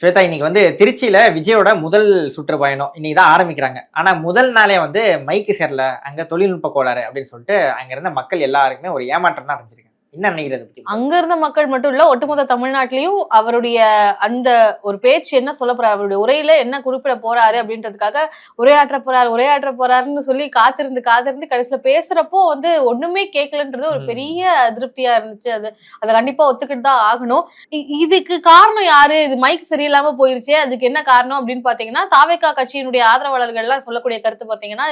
ஸ்வேதா இன்னைக்கு வந்து திருச்சியில விஜயோட முதல் சுற்றுப்பயணம் இன்னைக்கு தான் ஆரம்பிக்கிறாங்க. ஆனா முதல் நாளே வந்து மைக்கு சேரல. அங்க தொழில்நுட்ப கோளாறு அப்படின்னு சொல்லிட்டு அங்க இருந்த மக்கள் எல்லாருக்குமே ஒரு ஏமாற்றம் தான் அடைஞ்சிருக்காங்க என்ன நினைக்கிறத அங்க இருந்த மக்கள் மட்டும் இல்ல ஒட்டுமொத்த தமிழ்நாட்டிலயும் அவருடைய அந்த ஒரு பேச்சு என்ன சொல்ல போறாரு அவருடைய உரையில என்ன குறிப்பிட போறாரு அப்படின்றதுக்காக உரையாற்ற போறாரு உரையாற்ற போறாருன்னு சொல்லி காத்திருந்து காத்திருந்து கடைசியில பேசுறப்போ வந்து ஒண்ணுமே கேட்கலன்றது ஒரு. பெரிய அதிருப்தியா இருந்துச்சு. அது அதை கண்டிப்பா ஒத்துக்கிட்டு தான் ஆகணும். இதுக்கு காரணம் யாரு? இது மைக் சரியில்லாம போயிருச்சே அதுக்கு என்ன காரணம் அப்படின்னு பாத்தீங்கன்னா தாவேக்கா கட்சியினுடைய ஆதரவாளர்கள் எல்லாம் சொல்லக்கூடிய கருத்து பாத்தீங்கன்னா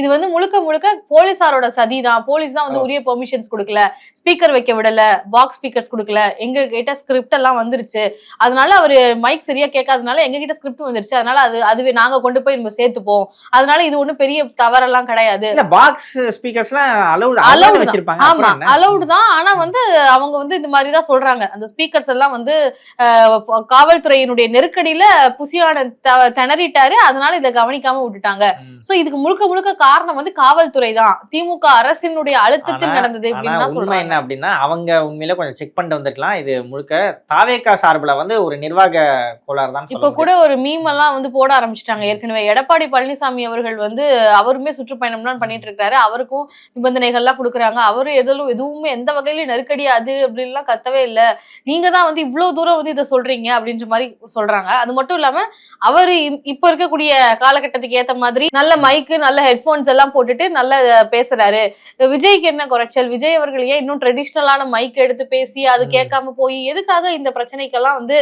இது வந்து முழுக்க முழுக்க போலீசாரோட சதி தான். போலீஸ் தான் வந்து. உரிய பெர்மிஷன்ஸ் கொடுக்கல. ஸ்பீக்கர் வைக்க விடல பாக்ஸ் ஸ்பீக்கர்ஸ் கொடுக்கல எங்க கிட்ட ஸ்கிரிப்ட் எல்லாம் வந்துருச்சு. அதனால அவரு மைக் சரியா கேட்காதனால எங்க கிட்ட ஸ்கிரிப்ட் வந்துருச்சு. அதனால அது அதுவே நாங்க கொண்டு போய் நம்ம சேர்த்துப்போம். அதனால இது ஒண்ணும் பெரிய தவறெல்லாம் கிடையாது. பாக்ஸ் ஸ்பீக்கர்ஸ்லாம் அலௌட். வச்சிருப்பாங்க. ஆமா? அலௌடு தான். ஆனா வந்து அவங்க வந்து இந்த மாதிரி தான் சொல்றாங்க. அந்த ஸ்பீக்கர்ஸ் எல்லாம் வந்து காவல்துறையினுடைய நெருக்கடியில புசியான திணறிட்டாரு. அதனால இதை கவனிக்காம விட்டுட்டாங்க. சோ இதுக்கு முழுக்க முழுக்க காரணம் வந்து காவல்துறை தான். திமுக அரசினுடைய அழுத்தத்தில் நடந்தது அப்படின்னு சொல்றாங்க. என்ன அப்படின்னா அவங்க உண்மையில கொஞ்சம் செக் பண்ணிட்டு வந்திருக்கலாம் இது முழுக்க தாவேக்கா சார்புல வந்து ஒரு நிர்வாக கோளாறு தான் இப்ப கூட ஒரு மீம் எல்லாம் வந்து போட ஆரம்பிச்சிட்டாங்க. ஏற்கனவே எடப்பாடி பழனிசாமி அவர்கள் வந்து அவருமே சுற்றுப்பயணம்லாம் பண்ணிட்டு இருக்காரு. அவருக்கும் நிபந்தனைகள்லாம் கொடுக்குறாங்க. அவரு எதிலும் எதுவுமே எந்த வகையிலும் நெருக்கடி அது அப்படின்லாம் கத்தவே இல்ல. நீங்க தான் வந்து இவ்வளவு தூரம் வந்து இதை சொல்றீங்க அப்படின்ற மாதிரி சொல்றாங்க. அது மட்டும் இல்லாம அவரு இப்ப இருக்கக்கூடிய காலகட்டத்துக்கு ஏத்த மாதிரி நல்ல மைக்கு நல்ல ஹெட்போன்ஸ் எல்லாம் போட்டுட்டு நல்ல பேசுறாரு. விஜய்க்கு என்ன குறைச்சல்? விஜய் அவர்கள் ஏன் இன்னும் ட்ரெடிஷ்னலான மைக் எடுத்து பேசி அது. கேட்காம போய் எதுக்காக இந்த பிரச்சனைக்கெல்லாம் வந்து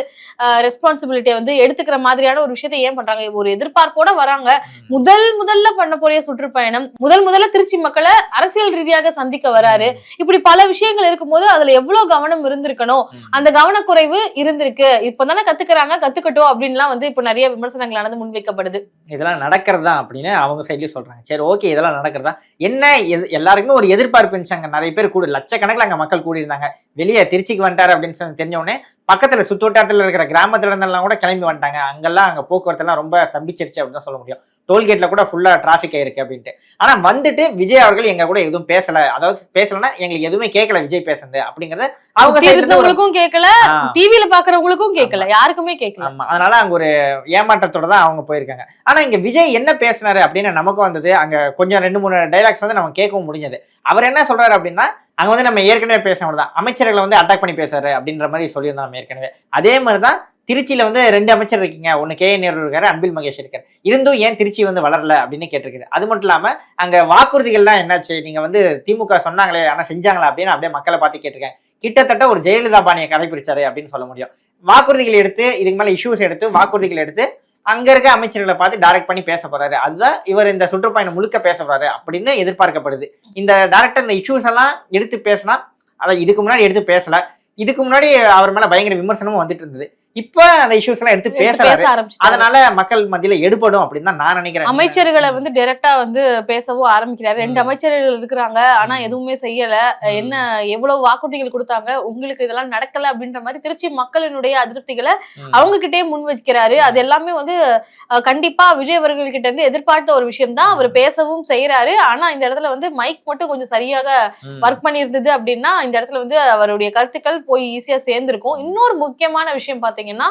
ரெஸ்பான்சிபிலிட்டியை வந்து எடுத்துக்கிற மாதிரியான ஒரு விஷயத்தை ஏன் பண்றாங்க? ஒரு எதிர்பார்ப்போட வராங்க. முதல் முதல்ல பண்ண போறிய சுற்றுப்பயணம் முதல் முதல்ல திருச்சி மக்களை அரசியல் ரீதியாக சந்திக்க வராரு. இப்படி பல விஷயங்கள் இருக்கும்போது அதுல எவ்வளவு கவனம் இருந்திருக்கணும்? அந்த கவனக்குறைவு இருந்திருக்கு. இப்பதானே கத்துக்கிறாங்க கத்துக்கட்டும் அப்படின்லாம் வந்து இப்ப நிறைய விமர்சனங்களானது முன்வைக்கப்படுது. இதெல்லாம் நடக்கிறதா அப்படின்னு அவங்க சைட்லயும் சொல்றாங்க. சரி ஓகே இதெல்லாம் நடக்கிறதா? என்ன எது- எல்லாருக்குமே ஒரு எதிர்பார்ப்பு இருந்துச்சாங்க நிறைய பேர் கூடு லட்சக்கணக்கில் அங்கே மக்கள் கூடியிருந்தாங்க. வெளியே திருச்சிக்கு வந்துட்டார் அப்படின்னு சொல்லி தெரிஞ்ச பக்கத்தில் சுற்றுவட்டாரத்தில் சுத்து இருக்கிற கிராமத்துல இருந்தெல்லாம் கூட கிளம்பி வந்துட்டாங்க. அங்கெல்லாம் அங்கே போக்குவரத்துலாம் ரொம்ப ஸ்தம்பிச்சிருச்சு அப்படின்னு தான் சொல்ல முடியும். டோல்கேட்ல கூட ஃபுல்லா டிராஃபிக் ஆயிருக்கு அப்படின்ட்டு. ஆனா வந்துட்டு விஜய் அவர்கள் எங்க கூட எதுவும் பேசல. அதாவது பேசலன்னா எங்களுக்கு எதுவுமே கேட்கல விஜய் பேசுனது அப்படிங்கறது அவங்க இருந்தவங்களுக்கும் கேட்கல ஆ. டிவில பாக்குறவங்களுக்கும் கேட்கல யாருக்குமே கேட்கல ஆமா. அதனால அங்க ஒரு ஏமாற்றத்தோட தான் அவங்க போயிருக்காங்க. ஆனா இங்க விஜய் என்ன பேசினாரு அப்படின்னு நமக்கும் வந்தது அங்க கொஞ்சம் ரெண்டு மூணு டைலாக்ஸ் வந்து நம்ம கேட்கவும் முடிஞ்சது. அவர் என்ன சொல்றாரு அப்படின்னா அங்க வந்து நம்ம ஏற்கனவே பேசினவர் தான். அமைச்சர்களை வந்து அட்டாக் பண்ணி பேசுறாரு அப்படின்ற மாதிரி சொல்லியிருந்தோம் நம்ம ஏற்கனவே. அதே மாதிரி தான் திருச்சியில வந்து ரெண்டு அமைச்சர் இருக்கீங்க. ஒன்னு கே. நேரு இருக்காரு அன்பில் மகேஷ் இருக்காரு. இருந்தும் ஏன் திருச்சி வந்து வளரல அப்படின்னு கேட்டிருக்காரு. அது மட்டும் இல்லாம அங்க வாக்குறுதிகள்லாம் என்னாச்சு? நீங்க வந்து திமுக சொன்னாங்களே ஆனா செஞ்சாங்களா அப்படின்னு அப்படியே மக்களை பார்த்து கேட்டிருக்கேன். கிட்டத்தட்ட ஒரு ஜெயலலிதா பாணியை கடைபிடிச்சாரு அப்படின்னு சொல்ல முடியும். வாக்குறுதிகள் எடுத்து இதுக்கு மேல இஷ்யூஸ் எடுத்து வாக்குறுதிகள் எடுத்து அங்க இருக்க அமைச்சர்களை பார்த்து டைரக்ட் பண்ணி பேச போறாரு. அதுதான் இவர் இந்த சுற்றுப்பயணம் முழுக்க பேச போறாரு அப்படின்னு எதிர்பார்க்கப்படுது. இந்த டைரக்டர் இந்த இஷ்யூஸ் எல்லாம் எடுத்து பேசினா அதை இதுக்கு முன்னாடி எடுத்து பேசல. இதுக்கு முன்னாடி அவர் மேல பயங்கர விமர்சனமும் வந்துட்டு இருந்தது. இப்ப அந்த இஷ்யூஸ் எல்லாம் எடுத்து பேச ஆரம்பிச்சு அதனால மக்கள் மத்தியில எடுபடும் அப்படின்னு தான் நான் நினைக்கிறேன். அமைச்சர்களை வந்து டைரக்டா வந்து பேசவும் ஆரம்பிக்கிறாரு. ரெண்டு. அமைச்சர்கள் இருக்கிறாங்க. ஆனா. எதுவுமே செய்யல. என்ன எவ்வளவு வாக்குறுதிகள் கொடுத்தாங்க? உங்களுக்கு இதெல்லாம் நடக்கல அப்படின்ற மாதிரி திருச்சி மக்களினுடைய அதிருப்திகளை. அவங்க கிட்டே முன் வைக்கிறாரு. அது எல்லாமே வந்து கண்டிப்பா விஜய் அவர்கள் கிட்ட இருந்து எதிர்பார்த்த ஒரு விஷயம் தான். அவர் பேசவும் செய்யறாரு ஆனா இந்த இடத்துல வந்து மைக் மட்டும் கொஞ்சம் சரியாக. ஒர்க் பண்ணியிருந்தது அப்படின்னா இந்த இடத்துல வந்து அவருடைய கருத்துக்கள் போய் ஈஸியா சேர்ந்திருக்கும். இன்னொரு முக்கியமான விஷயம் பார்த்தீங்கன்னா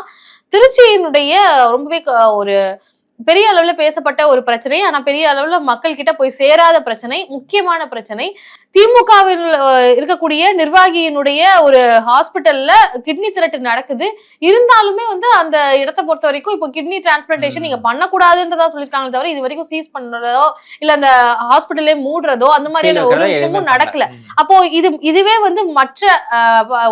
திருச்சியினுடைய ரொம்பவே ஒரு பெரிய அளவில் பேசப்பட்ட ஒரு பிரச்சனை. ஆனால் பெரிய அளவில் மக்கள் கிட்ட போய் சேராத பிரச்சனை முக்கியமான பிரச்சனை. திமுகவில் இருக்கக்கூடிய நிர்வாகியினுடைய ஒரு ஹாஸ்பிட்டல்ல கிட்னி திரட்டு நடக்குது. இருந்தாலுமே வந்து அந்த இடத்தை பொறுத்த வரைக்கும் இப்போ கிட்னி டிரான்ஸ்பிளான்டேஷன். நீங்க பண்ணக்கூடாதுன்றதா சொல்லிருக்காங்களே தவிர இது வரைக்கும் சீஸ் பண்றதோ இல்ல அந்த ஹாஸ்பிட்டலே மூடுறதோ அந்த மாதிரியான ஒரு விஷயமும் நடக்கல. அப்போ இது இதுவே வந்து மற்ற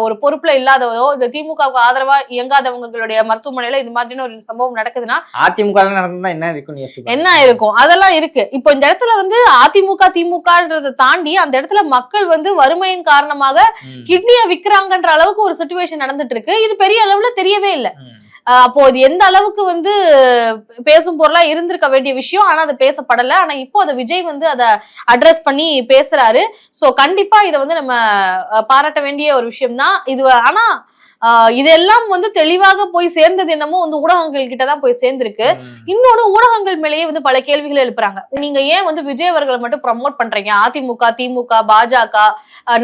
ஒரு பொறுப்புல இல்லாதவோ இந்த திமுகவுக்கு ஆதரவா இயங்காதவங்களுடைய மருத்துவமனையில இது மாதிரியான ஒரு சம்பவம் நடக்குதுன்னா அதிமுக என்ன இருக்கும்னு யோசிச்சு என்ன இருக்கும்? அதெல்லாம் இருக்கு. இப்போ இந்த இடத்துல வந்து அதிமுக திமுகன்றதை தாண்டி அந்த இடத்துல மக்கள் வந்து வறுமையின் காரணமாக. கிட்னியை விக்கிறாங்கன்ற அளவுக்கு ஒரு சுச்சுவேஷன் நடந்துட்டு இருக்கு இது பெரிய அளவுல தெரியவே இல்லை. அப்போ இது எந்த அளவுக்கு வந்து பேசும் பொருளா இருந்திருக்க வேண்டிய விஷயம் ஆனா அது பேசப்படல. ஆனா இப்போ அதை விஜய் வந்து அதை அட்ரஸ் பண்ணி பேசுறாரு. சோ கண்டிப்பா இதை வந்து நம்ம பாராட்ட வேண்டிய ஒரு விஷயம் தான் இது ஆனா இதெல்லாம் வந்து தெளிவாக போய் சேர்ந்தது என்னமோ வந்து ஊடகங்கள் கிட்ட தான் போய் சேர்ந்திருக்கு. இன்னொன்னு ஊடகங்கள் மேலேயே வந்து பல கேள்விகளை எழுப்புறாங்க. நீங்க ஏன் வந்து விஜய் அவர்களை மட்டும் ப்ரமோட் பண்றீங்க? அதிமுக திமுக பாஜக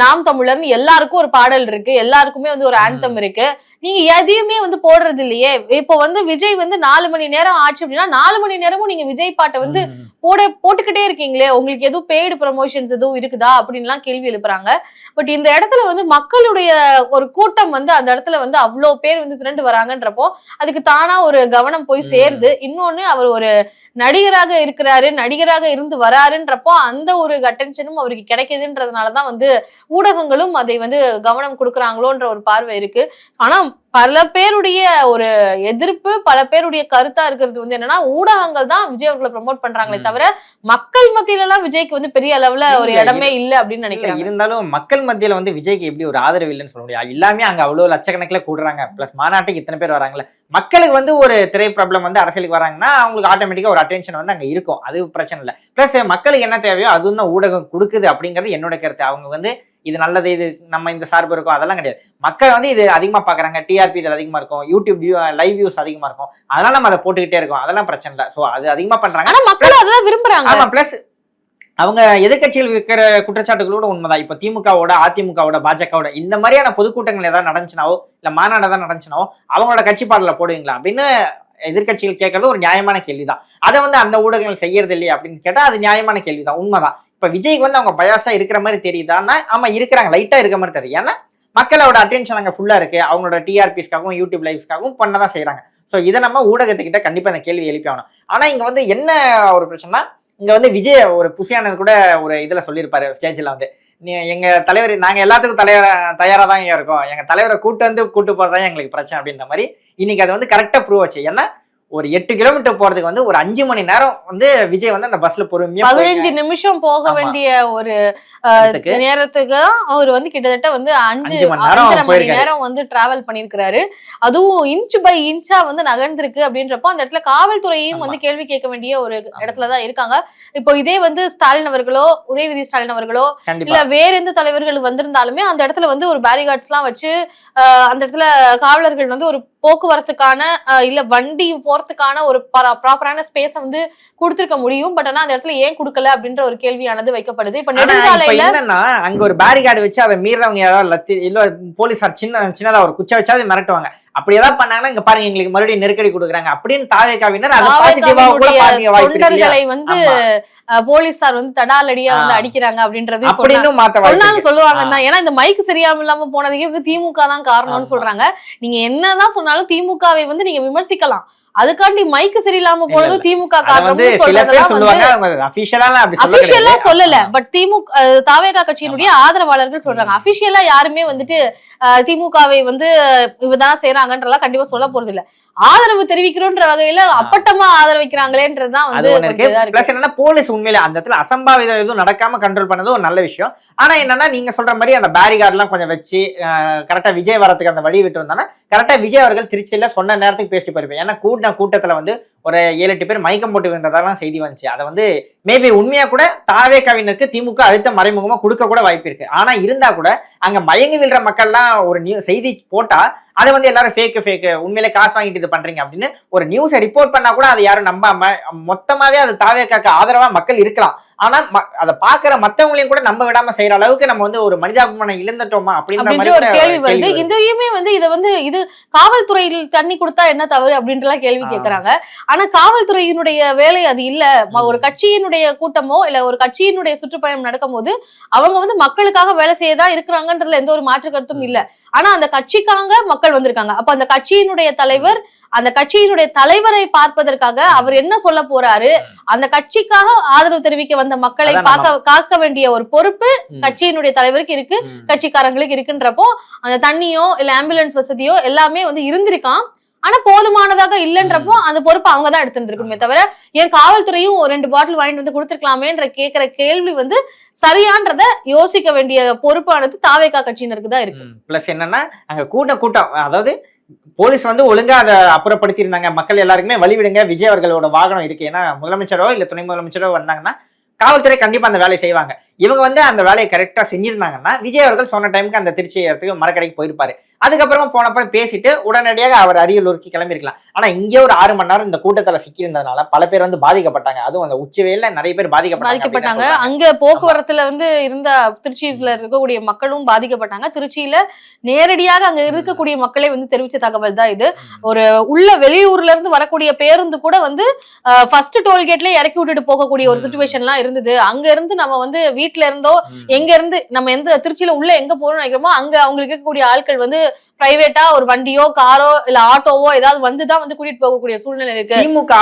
நாம் தமிழர்னு எல்லாருக்கும் ஒரு பாடல் இருக்கு. எல்லாருக்குமே வந்து ஒரு ஆந்தம் இருக்கு. நீங்க எதையுமே வந்து போடுறது இல்லையே இப்போ வந்து விஜய் வந்து நாலு மணி நேரம் ஆச்சு அப்படின்னா நாலு மணி நேரமும் நீங்க விஜய் பாட்டை வந்து. போட போட்டுக்கிட்டே இருக்கீங்களே. உங்களுக்கு எதுவும் பெய்டு ப்ரமோஷன்ஸ் எதுவும் இருக்குதா? அப்படின்லாம் கேள்வி எழுப்புறாங்க. பட் இந்த இடத்துல வந்து மக்களுடைய ஒரு கூட்டம் வந்து அந்த இடத்துல வந்து அவ்வளோ பேர் வந்து திரண்டு வராங்கன்றப்போ அதுக்கு தானா ஒரு கவனம் போய். சேருது. இன்னொன்னு அவர் ஒரு நடிகராக இருக்கிறாரு நடிகராக இருந்து வராருன்றப்போ அந்த ஒரு அட்டென்ஷனும் அவருக்கு கிடைக்குதுன்றதுனாலதான் வந்து ஊடகங்களும் அதை வந்து கவனம் கொடுக்குறாங்களோன்ற ஒரு பார்வை இருக்கு. ஆனா பல பேருடைய ஒரு எதிர்ப்பு பல பேருடைய கருத்தா இருக்கிறது வந்து என்னன்னா ஊடகங்கள் தான் விஜய் அவர்களை ப்ரோமோட் பண்றாங்களே. தவிர மக்கள் மத்தியில எல்லாம் விஜய்க்கு வந்து பெரிய அளவுல ஒரு இடமே இல்ல. அப்படின்னு இல்ல, நினைக்கிறாங்க. இருந்தாலும் மக்கள் மத்தியில வந்து விஜய்க்கு எப்படி ஒரு ஆதரவு இல்லைன்னு சொல்ல முடியாது. எல்லாமே அங்க அவ்வளவு லட்சக்கணக்கில் கூடுறாங்க. பிளஸ் மாநாட்டுக்கு இத்தனை பேர் வராங்கல்ல. மக்களுக்கு வந்து ஒரு திரை பிரபலம் வந்து அரசியலுக்கு வராங்கன்னா அவங்களுக்கு ஆட்டோமேட்டிக்கா ஒரு அட்டென்ஷன் வந்து அங்க இருக்கும். அது பிரச்சனை இல்லை. பிளஸ் மக்களுக்கு என்ன தேவையோ அதுவும் தான் ஊடகம் கொடுக்குது அப்படிங்கிறது என்னோட கருத்து. அவங்க வந்து இது நல்லது இது நம்ம இந்த சார்பு இருக்கும். அதெல்லாம் கிடையாது. மக்கள் வந்து இது அதிகமா பாக்குறாங்க. டிஆர்பி இதுல அதிகமா இருக்கும். யூடியூப் வியூ லைவ் வியூஸ் அதிகமா இருக்கும். அதனால நம்ம அதை போட்டுக்கிட்டே இருக்கோம். அதெல்லாம் பிரச்சனை இல்லை. ஸோ அது அதிகமா பண்றாங்க. ஆனா மக்களும் அதான் விரும்புறாங்க. ஆமா பிளஸ் அவங்க எதிர்க்கட்சிகள் வைக்கிற குற்றச்சாட்டுகளோட உண்மைதான். இப்ப திமுகவோட அதிமுகவோட பாஜகவோட இந்த மாதிரியான பொதுக்கூட்டங்கள் ஏதாவது நடந்துச்சுனாவோ இல்ல மாநாடு ஏதாவது நடந்துச்சுனாவோ அவங்களோட கட்சி பாடல போடுவீங்களா அப்படின்னு எதிர்க்கட்சிகள் கேட்கறது ஒரு நியாயமான கேள்விதான். அதை வந்து அந்த ஊடகங்கள் செய்யறது இல்லையே அப்படின்னு கேட்டா அது நியாயமான கேள்விதான். உண்மைதான். இப்போ விஜய்க்கு வந்து அவங்க பயாஸா இருக்கிற மாதிரி தெரியுதான்னா ஆமாம் இருக்கிறாங்க. லைட்டாக இருக்க மாதிரி தெரியுது. ஏன்னா மக்களோட அட்டென்ஷன் அங்கே ஃபுல்லாக இருக்குது அவங்களோட டிஆர்பிஸ்க்காகவும் யூடியூப் லைவ்ஸ்க்காகவும் பண்ணதான் செய்கிறாங்க ஸோ இதை நம்ம ஊடகத்துக்கிட்ட கண்டிப்பாக இந்த கேள்வி எழுப்பி ஆகணும். ஆனால் இங்கே வந்து என்ன ஒரு பிரச்சனைனா இங்கே வந்து விஜய் ஒரு புசியானது கூட ஒரு இதில் சொல்லியிருப்பாரு ஸ்டேஜில் வந்து. நீ எங்கள் தலைவர் நாங்கள் எல்லாத்துக்கும் தலைவர் தயாராக தான் இருக்கோம். எங்கள் தலைவரை கூட்டு வந்து கூட்டு போகிறதா எங்களுக்கு பிரச்சனை அப்படின்ற மாதிரி இன்னைக்கு அது வந்து கரெக்டாக ப்ரூவ் ஆச்சு. ஏன்னா ஒரு எட்டு கிலோமீட்டர் போறதுக்கு வந்து ஒரு அஞ்சு மணி நேரம் வந்து விஜய் வந்து அந்த பஸ்ல பொறுமையா பதினஞ்சு நிமிஷம் போக. வேண்டிய ஒரு நேரத்துக்கு அவர் வந்து கிட்டத்தட்ட வந்து அஞ்சு அஞ்சு மணி நேரம் அஞ்சரை மணி. நேரம் வந்து டிராவல் பண்ணிருக்கிறாரு அதுவும் இன்ச் பை இன்ச்சா வந்து நகர்ந்திருக்கு அப்படின்றப்போ அந்த இடத்துல காவல்துறையையும் வந்து கேள்வி கேட்க வேண்டிய ஒரு இடத்துல தான் இருக்காங்க. இப்போ இதே வந்து ஸ்டாலின் அவர்களோ உதயநிதி ஸ்டாலின் அவர்களோ இல்ல வேற எந்த தலைவர்கள் வந்திருந்தாலுமே அந்த இடத்துல வந்து ஒரு பேரிகார்ட்ஸ் எல்லாம் வச்சு அந்த இடத்துல காவலர்கள் வந்து ஒரு போக்குவரத்துக்கான இல்ல வண்டி போறதுக்கான ஒரு ப்ராப்பரான ஸ்பேஸ வந்து கொடுத்திருக்க முடியும். பட் ஆனா அந்த இடத்துல ஏன் கொடுக்கல அப்படின்ற ஒரு கேள்வியானது வைக்கப்படுது இப்ப நெடுஞ்சாலையில என்னன்னா அங்க ஒரு பேரிகார்டு வச்சு அதை மீறவங்க ஏதாவது லத்தி இல்ல போலீஸார் சின்ன சின்னதா ஒரு குச்சை வச்சாவது மிரட்டுவாங்க. அப்படி ஏதாவது பண்ணாங்கன்னா இங்க பாருங்க எங்களுக்கு மறுபடியும் நெருக்கடி கொடுக்குறாங்க அப்படின்னு தாவேக்காவினர் அது பாசிட்டிவா கூட? தொண்டர்களை வந்து போலீசார் வந்து தடாலடியா வந்து. அடிக்கிறாங்க அப்படின்றதையும் சொன்னாங்க அப்படின்னு சொன்னாலும். சொல்லுவாங்க. தான் ஏன்னா இந்த மைக் சரியாம இல்லாம போனதுக்கே வந்து திமுக தான் காரணம்னு. சொல்றாங்க நீங்க என்னதான் சொன்னாலும் திமுகவை வந்து நீங்க விமர்சிக்கலாம் அதுக்காண்டி மைக் சரியில்லாம போனதும் திமுக காரணம்னு சொல்றதெல்லாம். சொல்லல. பட் திமுக தாவேகா கட்சியினுடைய ஆதரவாளர்கள் சொல்றாங்க. அபிஷியலா யாருமே வந்துட்டு திமுகவை வந்து இவதான் செய்யறாங்கன்றலாம் கண்டிப்பா சொல்ல போறது இல்ல ஆதரவு தெரிவிக்கிறோன்ற வகையில அப்பட்டமா ஆதரவிக்கிறாங்களேன்றதுதான் வந்து என்னன்னா போலீஸ் உண்மையில அந்த இடத்துல அசம்பாவிதம் எதுவும் நடக்காம கண்ட்ரோல் பண்ணது ஒரு நல்ல விஷயம். ஆனா என்னன்னா நீங்க சொல்ற மாதிரி அந்த பேரிகார்ட் எல்லாம் கொஞ்சம் வச்சு கரெக்டா விஜய் வரதுக்கு அந்த வழி விட்டு வந்தானா கரெக்டா விஜய் அவர்கள் திருச்சியில சொன்ன நேரத்துக்கு பேசிட்டு போயிருப்பேன். ஏன்னா கூட்டின கூட்டத்தில் வந்து ஒரு ஏழு எட்டு பேர் மயக்கம் போட்டு விழுந்ததெல்லாம் செய்தி வந்துச்சு. அதை வந்து மேபி உண்மையா கூட தாவே கவினருக்கு திமுக அழுத்த மறைமுகமா கொடுக்க கூட வாய்ப்பு இருக்கு. ஆனா இருந்தா கூட அங்க மயங்கி விழுற மக்கள்லாம் ஒரு நியூ செய்தி போட்டா அதை வந்து எல்லாரும் ஃபேக்கு ஃபேக்கு உண்மையிலே காசு வாங்கிட்டு இது பண்றீங்க அப்படின்னு ஒரு நியூஸை ரிப்போர்ட் பண்ணா கூட அதை யாரும் நம்பாம மொத்தமாவே அது தாவேக்காக்கு ஆதரவா மக்கள் இருக்கலாம். ஆனா அதை பாக்குற மத்தவங்களையும் கூட நம்ப விடாம செய்யற அளவுக்கு நம்ம வந்து ஒரு மனிதாபிமானம் இழந்துட்டோமா அப்படின்ற ஒரு கேள்வி வருது. இதையுமே வந்து இதை வந்து இது காவல்துறையில் தண்ணி கொடுத்தா என்ன தவறு அப்படின்றலாம் கேள்வி ஆ. ஆனா காவல்துறையினுடைய வேலை அது இல்ல. ஒரு கட்சியினுடைய கூட்டமோ இல்ல ஒரு கட்சியினுடைய சுற்றுப்பயணம் நடக்கும்போது அவங்க வந்து மக்களுக்காக வேலை செய்ய தான் இருக்கிறாங்கன்றதுல எந்த ஒரு மாற்று கருத்தும் இல்ல. ஆனா அந்த கட்சிக்காக மக்கள் வந்திருக்காங்க. அப்ப அந்த கட்சியினுடைய தலைவர் அந்த கட்சியினுடைய தலைவரை பார்ப்பதற்காக அவர் என்ன சொல்ல போறாரு? அந்த கட்சிக்காக ஆதரவு தெரிவிக்க வந்த மக்களை பார்க்க காக்க வேண்டிய ஒரு பொறுப்பு. கட்சியினுடைய தலைவருக்கு இருக்கு. கட்சிக்காரங்களுக்கு இருக்குன்றப்போ அந்த தண்ணியோ இல்ல ஆம்புலன்ஸ் வசதியோ எல்லாமே வந்து இருந்திருக்கான் ஆனா போதுமானதாக இல்லன்றப்போ அந்த பொறுப்பு அவங்க தான் எடுத்துருக்கணுமே தவிர ஏன் காவல்துறையும் ரெண்டு பாட்டில் வாங்கிட்டு வந்து கொடுத்துருக்கலாமேன்ற கேக்குற கேள்வி வந்து சரியான்றத யோசிக்க வேண்டிய பொறுப்பானது தாவேகா கட்சியினருக்கு தான் இருக்கு. பிளஸ் என்னன்னா அங்க கூட்டம் கூட்டம் அதாவது போலீஸ் வந்து ஒழுங்கா அதை அப்புறப்படுத்தி இருந்தாங்க மக்கள் எல்லாருக்குமே வழி விடுங்க விஜய் அவர்களோட வாகனம் இருக்கு. ஏன்னா முதலமைச்சரோ இல்ல துணை முதலமைச்சரோ வந்தாங்கன்னா காவல்துறை கண்டிப்பா அந்த வேலையை செய்வாங்க. இவங்க வந்து அந்த வேலையை கரெக்டா செஞ்சிருந்தாங்கன்னா விஜய் அவர்கள் சொன்ன டைமுக்கு அந்த திருச்சி இடத்துக்கு மரக்கடைக்கு போயிருப்பாரு. அதுக்கப்புறமா போனப்ப பேசிட்டு உடனடியாக அவர் அரியலூருக்கு கிளம்பியிருக்கலாம். ஆனா இங்கே ஒரு ஆறு மணி நேரம் இந்த கூட்டத்துல சிக்கியிருந்ததுனால பல பேர் வந்து பாதிக்கப்பட்டாங்க. அதுவும் அந்த உச்சவேல நிறைய பேர் பாதிக்கப்பட்டாங்க. அங்க போக்குவரத்துல வந்து இருந்த திருச்சியில இருக்கக்கூடிய மக்களும் பாதிக்கப்பட்டாங்க. திருச்சியில நேரடியாக அங்க இருக்கக்கூடிய மக்களே வந்து தெரிவிச்ச தகவல் தான் இது. ஒரு உள்ள வெளியூர்ல இருந்து வரக்கூடிய பேருந்து கூட வந்து ஃபர்ஸ்ட் டோல்கேட்ல இறக்கி விட்டுட்டு போகக்கூடிய ஒரு ம். சுச்சுவேஷன்லாம் இருந்தது. அங்க இருந்து நம்ம வந்து வீட்ல இருந்தோ. எங்க இருந்து நம்ம எந்த திருச்சியில உள்ள எங்க போறோம்னு நினைக்கிறோமோ அங்க அவங்களுக்கு இருக்கக்கூடிய ஆட்கள் வந்து பிரைவேட்டா ஒரு வண்டியோ காரோ இல்ல ஆட்டோவோ ஏதாவது வந்துதான் வந்து கூட்டிட்டு போகக்கூடிய சூழ்நிலை இருக்கு. திமுக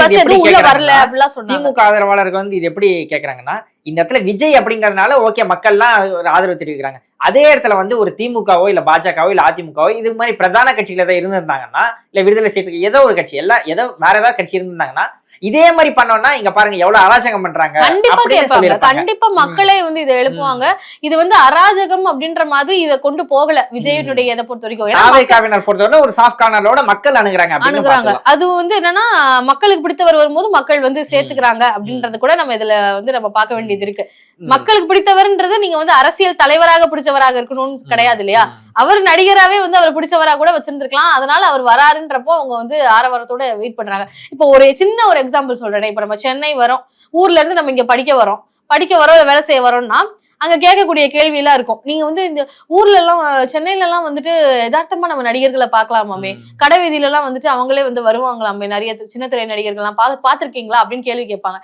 பஸ் எதுவும் உள்ள வரல அப்படிலாம் சொன்னாங்க. திமுக ஆதரவாளர்கள் வந்து இது எப்படி கேக்குறாங்கன்னா இந்த இடத்துல விஜய் அப்படிங்கறதுனால ஓகே மக்கள்லாம் ஒரு ஆதரவு தெரிவிக்கிறாங்க. அதே இடத்துல வந்து ஒரு திமுகவோ இல்ல பாஜகவோ இல்ல அதிமுகவோ இது மாதிரி பிரதான கட்சிகள் ஏதாவது இருந்திருந்தாங்கன்னா இல்ல விடுதலை சேர்த்து ஏதோ ஒரு கட்சி எல்லாம் ஏதோ வேற ஏதாவது கட்சி இருந்திருந்தாங்கன்னா இதே மாதிரி பண்ணோம்னா இங்க பாருங்க எவ்வளவு அராஜகம் பண்றாங்க கண்டிப்பா கேட்பாங்க. கண்டிப்பா மக்களே வந்து இதை எழுப்புவாங்க. இது வந்து அராஜகம் அப்படின்ற மாதிரி இத கொண்டு போகல விஜயனுடைய இதை பொறுத்த வரைக்கும். பொறுத்தவரை ஒரு சாஃப்ட் கார்னரோட மக்கள் அணுகுறாங்க அணுகுறாங்க. அது வந்து என்னன்னா மக்களுக்கு பிடித்தவர் வரும்போது மக்கள் வந்து சேர்த்துக்கிறாங்க அப்படின்றது கூட நம்ம இதுல வந்து நம்ம பார்க்க வேண்டியது இருக்கு. மக்களுக்கு பிடித்தவர்ன்றது நீங்க வந்து அரசியல் தலைவராக பிடிச்சவராக இருக்கணும்னு கிடையாது இல்லையா. அவர் நடிகராவே வந்து அவர் பிடிச்சவரா கூட வச்சிருந்திருக்கலாம். அதனால அவர் வராருன்றப்போ அவங்க வந்து ஆரவாரத்தோட வெயிட் பண்றாங்க. இப்போ ஒரு சின்ன ஒரு எக்ஸாம்பிள் சொல்றேன். இப்ப நம்ம சென்னை வரோம். ஊர்ல இருந்து நம்ம இங்க படிக்க வரோம். படிக்க வரோம் இல்ல வேலை செய்ய வரோம்னா அங்க கேட்கக்கூடிய கேள்வி எல்லாம் இருக்கும். நீங்க வந்து இந்த ஊர்ல எல்லாம் சென்னையில எல்லாம் வந்துட்டு யதார்த்தமா நம்ம நடிகர்களை பார்க்கலாமாமே. கடை வீதியில எல்லாம் வந்துட்டு அவங்களே வந்து வருவாங்களாமே. நிறைய சின்ன திரை நடிகர்கள்லாம் பா பாத்திருக்கீங்களா அப்படின்னு கேள்வி கேட்பாங்க.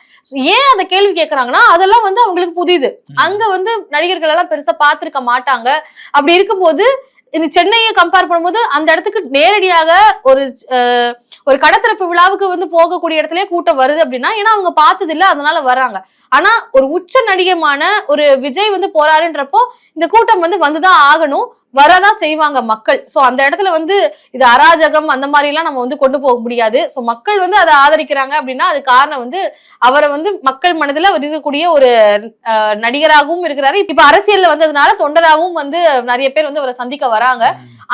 ஏன் அந்த கேள்வி கேட்கறாங்கன்னா அதெல்லாம் வந்து அவங்களுக்கு புதிது. அங்க வந்து நடிகர்கள் எல்லாம் பெருசா பார்த்திருக்க மாட்டாங்க. அப்படி இருக்கும்போது இந்த சென்னையை கம்பேர் பண்ணும்போது அந்த இடத்துக்கு நேரடியாக ஒரு அஹ், ஒரு கடத்திறப்பு விழாவுக்கு வந்து போகக்கூடிய இடத்துலயே கூட்டம் வருது அப்படின்னா ஏன்னா அவங்க பார்த்தது இல்ல அதனால வர்றாங்க. ஆனா ஒரு உச்ச நடிகமான ஒரு விஜய் வந்து போறாருன்றப்போ இந்த கூட்டம் வந்து வந்துதான் ஆகணும். வரதான் செய்வாங்க மக்கள். சோ அந்த இடத்துல வந்து இது அராஜகம் அந்த மாதிரி எல்லாம் நம்ம வந்து கொண்டு போக முடியாது. சோ மக்கள் வந்து அதை ஆதரிக்கிறாங்க அப்படின்னா அது காரணம் வந்து அவரை வந்து மக்கள் மனதுல அவர் இருக்கக்கூடிய ஒரு நடிகராகவும் இருக்கிறாரு. இப்ப அரசியல்ல வந்ததுனால தொண்டராகவும் வந்து நிறைய பேர் வந்து அவரை சந்திக்க வராங்க.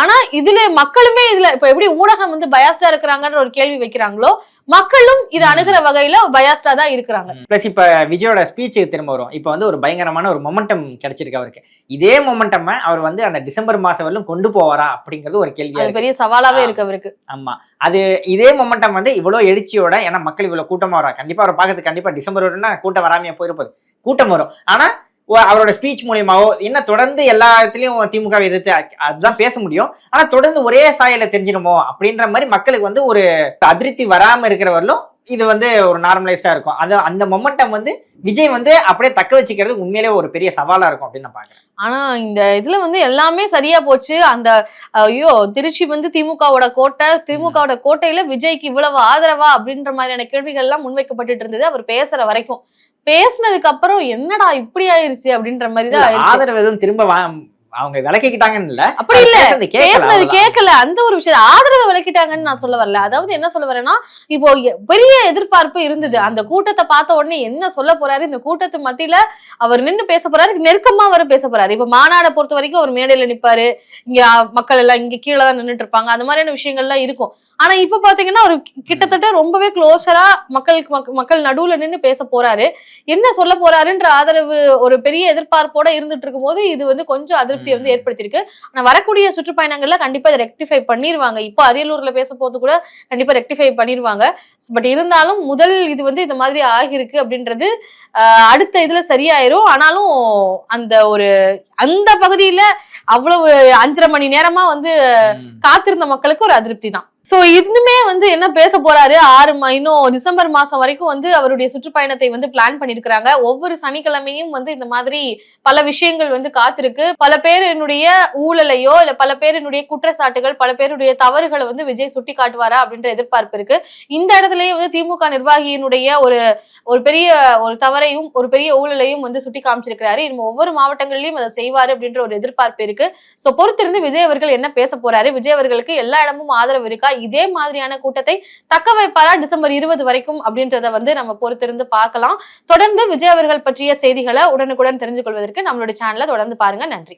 ஆனா இதுல மக்களுமே இதுல இப்ப எப்படி ஊடகம் வந்து பயாஸ்டா இருக்கிறாங்கன்ற ஒரு கேள்வி வைக்கிறாங்களோ மக்களும் இது அணுகிற வகையில பயாஸ்டா தான் இருக்கிறாங்க. பிளஸ் இப்ப விஜயோட ஸ்பீச்சுக்கு திரும்ப வரும். இப்ப வந்து ஒரு பயங்கரமான ஒரு மொமெண்டம் கிடைச்சிருக்கு அவருக்கு. இதே மொமெண்டம் அவர் வந்து அந்த டிசம்பர் மாசம் வரலும் கொண்டு போவாரா அப்படிங்கிறது ஒரு இருக்கு. பெரிய சவாலாவே. இருக்கு அவருக்கு. ஆமா. அது இதே மொமெண்டம் வந்து இவ்வளவு எழுச்சியோட ஏன்னா மக்கள் இவ்வளவு கூட்டமா வரா கண்டிப்பா அவரை பார்க்கறதுக்கு கண்டிப்பா டிசம்பர் வரும்னா கூட்டம் வராமையா போயிருப்பது கூட்டம் வரும். ஆனா அவரோட ஸ்பீச் மூலியமாவோ என்ன தொடர்ந்து எல்லா இடத்துலையும் திமுக எதிர்த்து அதுதான் பேச முடியும். ஆனா தொடர்ந்து ஒரே சாயல தெரிஞ்சிடுமோ அப்படின்ற மாதிரி மக்களுக்கு வந்து ஒரு அதிருப்தி வராம இருக்கிறவர்களும் இது வந்து ஒரு நார்மலைஸ்டா இருக்கும். அது அந்த மொமெண்டம் வந்து விஜய் வந்து அப்படியே தக்க வச்சுக்கிறது உண்மையிலே ஒரு பெரிய சவாலா இருக்கும் அப்படின்னு நான் பாக்குறேன். ஆனா இந்த இதுல வந்து எல்லாமே சரியா போச்சு. அந்த ஐயோ திருச்சி வந்து திமுகவோட கோட்டை திமுகவோட கோட்டையில விஜய்க்கு இவ்வளவு ஆதரவா அப்படின்ற மாதிரியான கேள்விகள் எல்லாம் முன்வைக்கப்பட்டுட்டு இருந்தது. அவர் பேசுற வரைக்கும். பேசுனதுக்கு அப்புறம் என்னடா இப்படி ஆயிருச்சு அப்படின்ற மாதிரி தான் ஆதரவு எதுவும் திரும்ப அவங்க விளக்கிக்கிட்டாங்கன்னு இல்ல. அப்படி இல்ல. பேசுனது கேட்கல. அந்த ஒரு விஷயம் ஆதரவை விளக்கிட்டாங்கன்னு நான் சொல்ல வரல. அதாவது என்ன சொல்ல வரேன்னா இப்போ பெரிய எதிர்பார்ப்பு இருந்தது. அந்த கூட்டத்தை பார்த்த உடனே என்ன சொல்ல போறாரு? இந்த கூட்டத்து மத்தியில அவர் நின்னு பேச போறாரு. நெருக்கமா அவர் பேச போறாரு. இப்ப மாநாடை பொறுத்த வரைக்கும் அவர் மேடையில நிப்பாரு. இங்க மக்கள் எல்லாம் இங்க கீழே தான் நின்னுட்டு இருப்பாங்க. அந்த மாதிரியான விஷயங்கள்லாம் இருக்கும். ஆனா இப்ப பாத்தீங்கன்னா அவர் கிட்டத்தட்ட ரொம்பவே க்ளோஸரா மக்களுக்கு மக்க- மக்கள் நடுவுல நின்னு பேச போறாரு. என்ன சொல்ல போறாருன்ற ஆதரவு ஒரு பெரிய எதிர்பார்ப்போட இருந்துட்டு இருக்கும்போது இது வந்து கொஞ்சம் அதிருப்தியை வந்து. ஏற்படுத்தியிருக்கு ஆனா வரக்கூடிய சுற்றுப்பயணங்கள்ல கண்டிப்பா இதை ரெக்டிஃபை பண்ணிருவாங்க இப்போ அரியலூர்ல பேச போது கூட கண்டிப்பா ரெக்டிஃபை பண்ணிருவாங்க பட் இருந்தாலும் முதல் இது வந்து இந்த மாதிரி ஆகிருக்கு அப்படின்றது அடுத்த இதுல சரியாயிரும் ஆனாலும் அந்த ஒரு அந்த பகுதியில அவ்வளவு அஞ்சரை மணி நேரமா வந்து. காத்திருந்த மக்களுக்கு ஒரு அதிருப்தி தான் சோ இன்னுமே வந்து என்ன பேச போறாரு? ஆறு இன்னும் டிசம்பர் மாசம் வரைக்கும் வந்து அவருடைய சுற்றுப்பயணத்தை வந்து பிளான் பண்ணிருக்கிறாங்க. ஒவ்வொரு சனிக்கிழமையும் வந்து இந்த மாதிரி பல விஷயங்கள் வந்து காத்திருக்கு. பல பேரினுடைய ஊழலையோ இல்ல பல பேரினுடைய குற்றச்சாட்டுகள் பல பேருடைய தவறுகளை வந்து விஜய் சுட்டி காட்டுவாரா அப்படின்ற எதிர்பார்ப்பு இருக்கு. இந்த இடத்துலயே வந்து திமுக நிர்வாகியினுடைய ஒரு ஒரு பெரிய ஒரு தவறையும் ஒரு பெரிய ஊழலையும் வந்து சுட்டி காமிச்சிருக்கிறாரு இன்னும் ஒவ்வொரு மாவட்டங்களிலும் அதை செய்வாரு அப்படின்ற ஒரு எதிர்பார்ப்பு இருக்கு. சோ பொறுத்திருந்து விஜய் அவர்கள் என்ன பேச போறாரு? விஜய் அவர்களுக்கு எல்லா இடமும் ஆதரவு இருக்கா? இதே மாதிரியான கூட்டத்தை தக்க வைப்பாரா? டிசம்பர் இருபது வரைக்கும் அப்படின்றத வந்து நம்ம பொறுத்திருந்து பார்க்கலாம். தொடர்ந்து விஜய் அவர்கள் பற்றிய செய்திகளை உடனுக்குடன் தெரிஞ்சு கொள்வதற்கு நம்மளுடைய சேனலை தொடர்ந்து பாருங்க. நன்றி.